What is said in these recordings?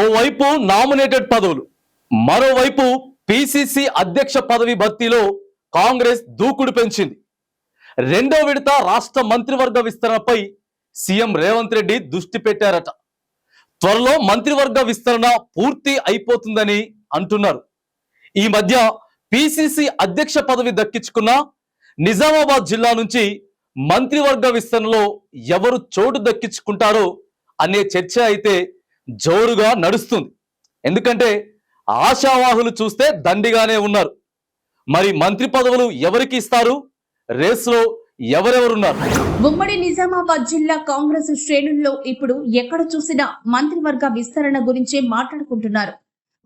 ఓవైపు నామినేటెడ్ పదవులు మరోవైపు పిసిసి అధ్యక్ష పదవి భర్తీలో కాంగ్రెస్ దూకుడు పెంచింది. రెండో విడత రాష్ట్ర మంత్రివర్గ విస్తరణపై సీఎం రేవంత్ రెడ్డి దృష్టి పెట్టారట. త్వరలో మంత్రివర్గ విస్తరణ పూర్తి అయిపోతుందని అంటున్నారు. ఈ మధ్య పిసిసి అధ్యక్ష పదవి దక్కించుకున్న నిజామాబాద్ జిల్లా నుంచి మంత్రివర్గ విస్తరణలో ఎవరు చోటు దక్కించుకుంటారో అనే చర్చ అయితే జోరుగా నడుస్తుంది. ఎందుకంటే ఆశావాహులు చూస్తే దండిగానే ఉన్నారు. మరి మంత్రి పదవులు ఎవరికి ఇస్తారు? రేసులో ఎవరెవరున్నారు? ఉమ్మడి నిజామాబాద్ జిల్లా కాంగ్రెస్ శ్రేణుల్లో ఇప్పుడు ఎక్కడ చూసినా మంత్రివర్గ విస్తరణ గురించే మాట్లాడుకుంటున్నారు.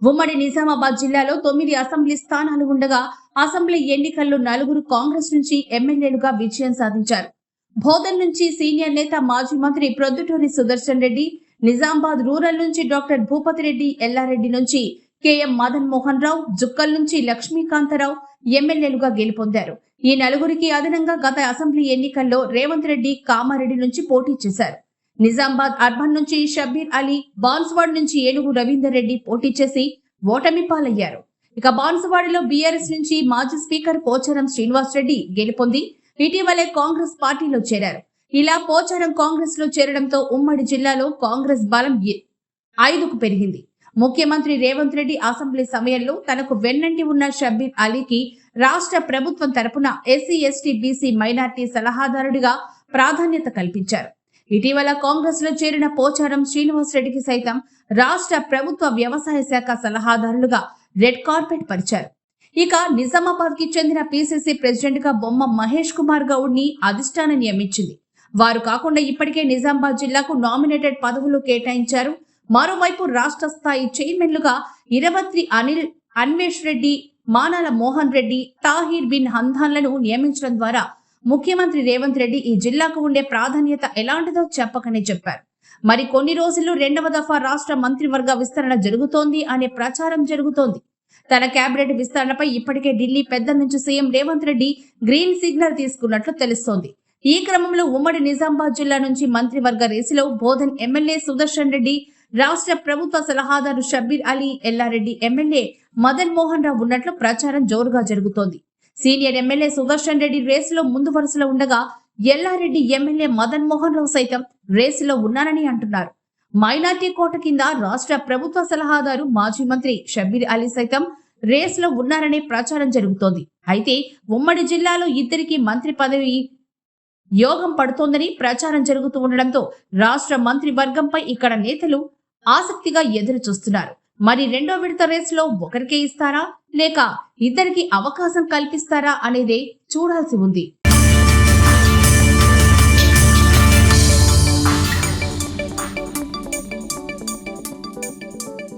ఉమ్మడి నిజామాబాద్ జిల్లాలో తొమ్మిది అసెంబ్లీ స్థానాలు ఉండగా అసెంబ్లీ ఎన్నికల్లో నలుగురు కాంగ్రెస్ నుంచి ఎమ్మెల్యేలుగా విజయం సాధించారు. బోధన్ నుంచి సీనియర్ నేత మాజీ మంత్రి ప్రొద్దుటూరి సుదర్శన్ రెడ్డి నిజామాబాద్ రూరల్ నుంచి డాక్టర్ భూపతి రెడ్డి ఎల్లారెడ్డి నుంచి కెఎం మదన్ మోహన్ రావు జుక్కల్ నుంచి లక్ష్మీకాంతరావు ఎమ్మెల్యేలుగా గెలుపొందారు. ఈ నలుగురికి అదనంగా గత అసెంబ్లీ ఎన్నికల్లో రేవంత్ రెడ్డి కామారెడ్డి నుంచి పోటీ చేశారు. నిజామాబాద్ అర్బన్ నుంచి షబ్బీర్ అలీ బాన్స్వాడ్ నుంచి ఏనుగు రవీందర్ రెడ్డి పోటీ చేసి ఓటమి పాలయ్యారు. ఇక బాన్సువాడలో బీఆర్ఎస్ నుంచి మాజీ స్పీకర్ పోచారం శ్రీనివాస్ రెడ్డి గెలుపొంది ఇటీవలే కాంగ్రెస్ పార్టీలో చేరారు. ఇలా పోచారం కాంగ్రెస్లో చేరడంతో ఉమ్మడి జిల్లాలో కాంగ్రెస్ బలం ఐదుకు పెరిగింది. ముఖ్యమంత్రి రేవంత్ రెడ్డి అసెంబ్లీ సమయంలో తనకు వెన్నంటి ఉన్న షబ్బీర్ అలీకి రాష్ట్ర ప్రభుత్వం తరపున ఎస్సీ ఎస్టీ బీసీ మైనార్టీ సలహాదారుడిగా ప్రాధాన్యత కల్పించారు. ఇటీవల కాంగ్రెస్లో చేరిన పోచారం శ్రీనివాస్ రెడ్డికి సైతం రాష్ట్ర ప్రభుత్వ వ్యవసాయ శాఖ సలహాదారులుగా రెడ్ కార్పెట్ పరిచారు. ఇక నిజామాబాద్కి చెందిన పిసిసి ప్రెసిడెంట్గా బొమ్మ మహేష్ కుమార్ గౌడ్ని అధిష్టానం నియమించింది. వారు కాకుండా ఇప్పటికే నిజామాబాద్ జిల్లాకు నామినేటెడ్ పదవులు కేటాయించారు. మరోవైపు రాష్ట్ర స్థాయి చైర్మన్లుగా ఇరవత్రి అనిల్ అన్వేష్ రెడ్డి మానాల మోహన్ రెడ్డి తాహీర్ బిన్ హందాన్లను నియమించడం ద్వారా ముఖ్యమంత్రి రేవంత్ రెడ్డి ఈ జిల్లాకు ఉండే ప్రాధాన్యత ఎలాంటిదో చెప్పకనే చెప్పారు. మరి కొన్ని రోజులు రెండవ దఫా రాష్ట్ర మంత్రివర్గ విస్తరణ జరుగుతోంది అనే ప్రచారం జరుగుతోంది. తన కేబినెట్ విస్తరణపై ఇప్పటికే ఢిల్లీ పెద్ద నుంచి CM Revanth Reddy green signal తీసుకున్నట్లు తెలుస్తోంది. ఈ క్రమంలో ఉమ్మడి నిజామాబాద్ జిల్లా నుంచి మంత్రివర్గ రేసులో బోధన్ ఎమ్మెల్యే సుదర్శన్ రెడ్డి రాష్ట్ర ప్రభుత్వ సలహాదారు షబ్బీర్ అలీ ఎల్లారెడ్డి ఎమ్మెల్యే మదన్ మోహన్ రావు ఉన్నట్లు ప్రచారం జోరుగా జరుగుతోంది. సీనియర్ ఎమ్మెల్యే సుదర్శన్ రెడ్డి రేసులో ముందు వరుసలో ఉండగా ఎల్లారెడ్డి ఎమ్మెల్యే మదన్ మోహన్ రావు సైతం రేసులో ఉన్నారని అంటున్నారు. మైనార్టీ కోట కింద రాష్ట్ర ప్రభుత్వ సలహాదారు మాజీ మంత్రి షబ్బీర్ అలీ సైతం రేసులో ఉన్నారనే ప్రచారం జరుగుతోంది. అయితే ఉమ్మడి జిల్లాలో ఇద్దరికి మంత్రి పదవి యోగం పడుతోందని ప్రచారం జరుగుతూ ఉండడంతో రాష్ట్ర మంత్రి వర్గంపై ఇక్కడ నేతలు ఆసక్తిగా ఎదురు చూస్తున్నారు మరి రెండో విడత రేసులో ఒకరికే ఇస్తారా? లేక ఇద్దరికి అవకాశం కల్పిస్తారా? అనేదే చూడాల్సి ఉంది.